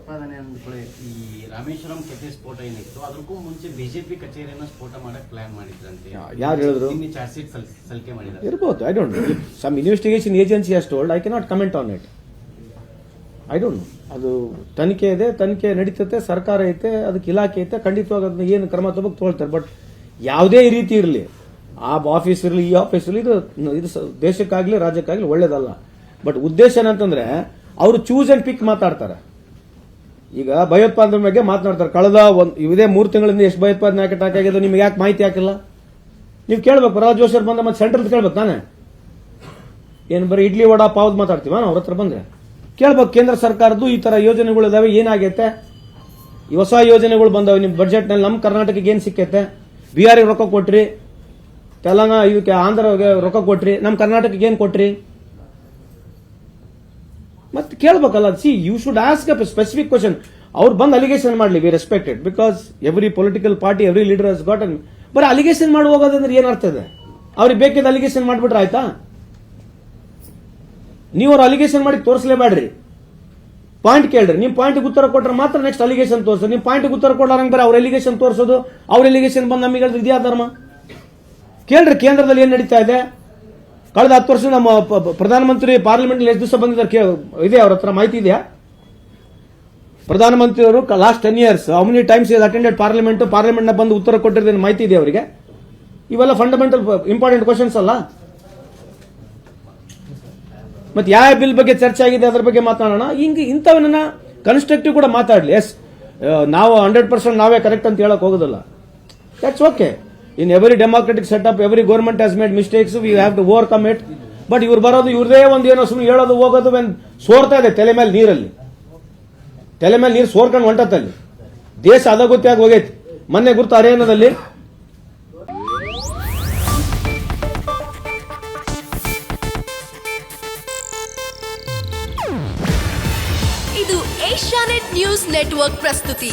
ಭಯೋತ್ಪಾದನೆ ಅಂದ್ಕೊಳ್ಳಿ ಈ ರಾಮೇಶ್ವರಂ ಕೆಫೆ ಸ್ಫೋಟ ಏನಿತ್ತು ಅದಕ್ಕೂ ಮುಂಚೆ ಬಿಜೆಪಿ ಕಚೇರಿಯನ್ನ ಸ್ಫೋಟ ಮಾಡಕ್ ಪ್ಲಾನ್ ಮಾಡಿದ್ರಂತೆ. ಯಾರು ಹೇಳಿದ್ರು? ನಿನ್ನೆ ಚಾರ್ಜ್ ಶೀಟ್ ಸಲ್- ಸಲ್ಲಿಕೆ ಮಾಡಿದ್ದಾರೆ. ಇರ್ಬೋದು I don't some investigation agency ಅಷ್ಟು told I cannot comment on it I don't ಅದು ತನಿಖೆ ಇದೆ ತನಿಖೆ ನಡೀತತೆ ಸರ್ಕಾರ ಐತೆ ಅದಕ್ಕೆ ಇಲಾಖೆ ಐತೆ ಖಂಡಿತವಾಗಿ ಅದನ್ನ ಏನು ಕ್ರಮ ತಗೋಬೇಕು ತೊಗೊಳ್ತಾರೆ. ಬಟ್ ಯಾವುದೇ ರೀತಿ ಇರಲಿ ಆ ಆಫೀಸ್ ಇರಲಿ ಈ ಆಫೀಸ್ ಇರಲಿ ಇದು ಇದು ದೇಶಕ್ಕಾಗಲಿ ದೇಶಕ್ಕಾಗ್ಲಿ ರಾಜ್ಯಕ್ಕಾಗ್ಲಿ ಒಳ್ಳೇದಲ್ಲ. ಬಟ್ ಉದ್ದೇಶ ಏನಂತಂದ್ರೆ ಅವರು ಚೂಸ್ ಅಂಡ್ ಪಿಕ್ ಮಾತಾಡ್ತಾರೆ. ಈಗ ಭಯೋತ್ಪಾದನೆ ಬಗ್ಗೆ ಮಾತನಾಡ್ತಾರೆ. ಕಳೆದ ಒಂದು ಇದೇ ಮೂರು ತಿಂಗಳಿಂದ ಎಷ್ಟು ಭಯೋತ್ಪಾದನೆ ಅಟ್ಯಾಕ್ ಆಗಿದೆ ನಿಮ್ಗೆ ಯಾಕೆ ಮಾಹಿತಿ ಹಾಕಿಲ್ಲ? ನೀವು ಕೇಳ್ಬೇಕು ಪ್ರಹ್ಲಾದ್ ಜೋಶಿ ಬಂದ ಮತ್ತೆ ಸೆಂಟ್ರಲ್ ಕೇಳ್ಬೇಕು ತಾನೆ ಏನು ಬರೀ ಇಡ್ಲಿ ವಡಾ ಪಾವ್ದು ಮಾತಾಡ್ತೀವ ನಾವು ಅವ್ರ ಹತ್ರ ಬಂದ್ರೆ. ಕೇಳ್ಬೇಕು, ಕೇಂದ್ರ ಸರ್ಕಾರದ್ದು ಈ ತರ ಯೋಜನೆಗಳು ಇದಾವೆ ಏನಾಗೈತೆ ಹೊಸ ಯೋಜನೆಗಳು ಬಂದವೆ ನಿಮ್ಮ ಬಜೆಟ್ನಲ್ಲಿ ನಮ್ಮ ಕರ್ನಾಟಕಕ್ಕೆ ಏನು ಸಿಕ್ಕೈತೆ? ಬಿಹಾರಿಗೆ ರೊಕ್ಕ ಕೊಟ್ರಿ, ತೆಲಂಗಾಣ, ಇದಕ್ಕೆ ಆಂಧ್ರಗೆ ರೊಕ್ಕ ಕೊಟ್ರಿ ನಮ್ಮ ಕರ್ನಾಟಕಕ್ಕೆ ಏನು ಕೊಟ್ರಿ? ಮತ್ತೆ ಕೇಳ್ಬೇಕಲ್ಲ see you should ask a specific question ಅವ್ರು ಬಂದು ಅಲಿಗೇಷನ್ ಮಾಡಲಿ we respected because every political party every leader has got ಬರೀ ಅಲಿಗೇಷನ್ ಮಾಡಿ ಹೋಗೋದಂದ್ರೆ ಏನು ಅರ್ಥ ಇದೆ? ಅವ್ರಿಗೆ ಬೇಕಿದ್ದ ಅಲಿಗೇಷನ್ ಮಾಡಿಬಿಟ್ರೆ ಆಯ್ತಾ? ನೀವು ಅವ್ರು ಅಲಿಗೇಷನ್ ಮಾಡಿ ತೋರಿಸಲೇಬೇಡ್ರಿ. ಪಾಯಿಂಟ್ ಕೇಳ್ರಿ, ನಿಮ್ ಪಾಯಿಂಟ್ ಉತ್ತರ ಕೊಟ್ರೆ ಮಾತ್ರ ನೆಕ್ಸ್ಟ್ ಅಲಿಗೇಷನ್ ತೋರಿಸೋದು ನಿಮ್ ಪಾಯಿಂಟ್ ಉತ್ತರ ಕೊಡೋರಂಗ್ ಬರೀ ಅವ್ರ ಎಲಿಗೇಷನ್ ತೋರಿಸೋದು, ಅವ್ರ ಎಲಿಗೇಷನ್ ಬಂದು ನಮಗೆ ಹೇಳಿದ್ರೆ ಇದೆಯಾ ಧರ್ಮ? ಕೇಳ್ರಿ, ಕೇಂದ್ರದಲ್ಲಿ ಏನ್ ನಡೀತಾ ಇದೆ? ಕಳೆದ ಹತ್ತು ವರ್ಷ ನಮ್ಮ ಪ್ರಧಾನಮಂತ್ರಿ ಪಾರ್ಲಿಮೆಂಟ್ ಎಷ್ಟು ದಿವಸ ಬಂದಿದ್ದಾರೆ ಇದೆ ಅವ್ರ ಹತ್ರ ಮಾಹಿತಿ ಇದೆಯಾ? ಪ್ರಧಾನಮಂತ್ರಿಯವರು last ten years how many times is attended parliament ಪಾರ್ಲಿಮೆಂಟ್ನ ಬಂದು ಉತ್ತರ ಕೊಟ್ಟಿರೋದೇನು ಮಾಹಿತಿ ಇದೆ ಅವರಿಗೆ? ಇವೆಲ್ಲ ಫಂಡಮೆಂಟಲ್ ಇಂಪಾರ್ಟೆಂಟ್ ಕ್ವಶನ್ಸ್ ಅಲ್ಲ? ಮತ್ತೆ ಯಾವ ಬಿಲ್ ಬಗ್ಗೆ ಚರ್ಚೆ ಆಗಿದೆ ಅದರ ಬಗ್ಗೆ ಮಾತಾಡೋಣ. ಹಿಂಗೆ ಇಂಥವನ್ನ ಕನ್ಸ್ಟ್ರಕ್ಟಿವ್ ಕೂಡ ಮಾತಾಡ್ಲಿ. ಎಸ್ ನಾವು ಹಂಡ್ರೆಡ್ ಪರ್ಸೆಂಟ್ ನಾವೇ ಕರೆಕ್ಟ್ ಅಂತ ಹೇಳಕ್ ಹೋಗೋದಲ್ಲ. That's okay in every democratic setup every government has made mistakes we have to overcome it but ಇವ್ರು ಬರೋದು, ಇವ್ರದೇ ಒಂದು ಏನೋ ಸುಮ್ಮನೆ ಹೇಳೋದು, ಹೋಗೋದು ಒಂದು ಸೋರ್ತಾ ಇದೆ ತಲೆ ಮೇಲೆ ನೀರಲ್ಲಿ. ತಲೆ ಮೇಲೆ ನೀರು ಸೋರ್ಕೊಂಡು ಹೊಂಟತ್ತಲ್ಲಿ. ದೇಶ ಆಗಿ ಹೋಗೈತಿ. ಮೊನ್ನೆ ಗುರ್ತು ಹರಿಯಾಣದಲ್ಲಿ. ಇದು ಏಷ್ಯಾನೆಟ್ ನ್ಯೂಸ್ ನೆಟ್ವರ್ಕ್ ಪ್ರಸ್ತುತಿ.